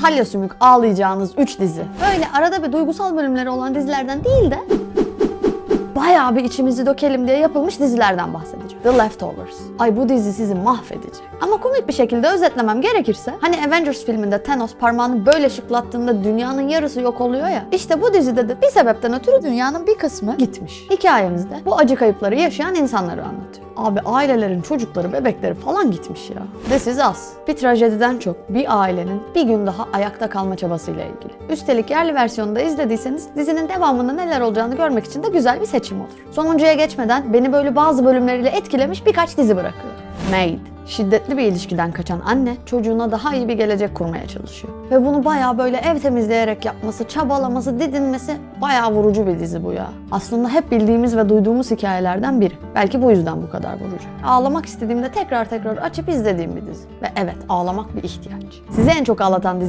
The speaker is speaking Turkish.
salya sümük ağlayacağınız 3 dizi. Böyle arada bir duygusal bölümleri olan dizilerden değil de bayağı bir içimizi dökelim diye yapılmış dizilerden bahsedeceğim. The Leftovers. Ay bu dizi sizi mahvedecek. Ama komik bir şekilde özetlemem gerekirse hani Avengers filminde Thanos parmağını böyle şıklattığında dünyanın yarısı yok oluyor ya. İşte bu dizide de bir sebepten ötürü dünyanın bir kısmı gitmiş. Hikayemizde bu acı kayıpları yaşayan insanları anlatıyor. Abi ailelerin çocukları, bebekleri falan gitmiş ya. This is Us. Bir trajediden çok bir ailenin bir gün daha ayakta kalma çabasıyla ilgili. Üstelik yerli versiyonunu da izlediyseniz dizinin devamında neler olacağını görmek için de güzel bir seçim olur. Sonuncuya geçmeden beni böyle bazı bölümleriyle etkilemiş birkaç dizi bırakıyor. Maid. Şiddetli bir ilişkiden kaçan anne çocuğuna daha iyi bir gelecek kurmaya çalışıyor. Ve bunu bayağı böyle ev temizleyerek yapması, çabalaması, didinmesi bayağı vurucu bir dizi bu ya. Aslında hep bildiğimiz ve duyduğumuz hikayelerden biri. Belki bu yüzden bu kadar vurucu. Ağlamak istediğimde tekrar tekrar açıp izlediğim bir dizi. Ve evet ağlamak bir ihtiyaç. Sizi en çok ağlatan dizi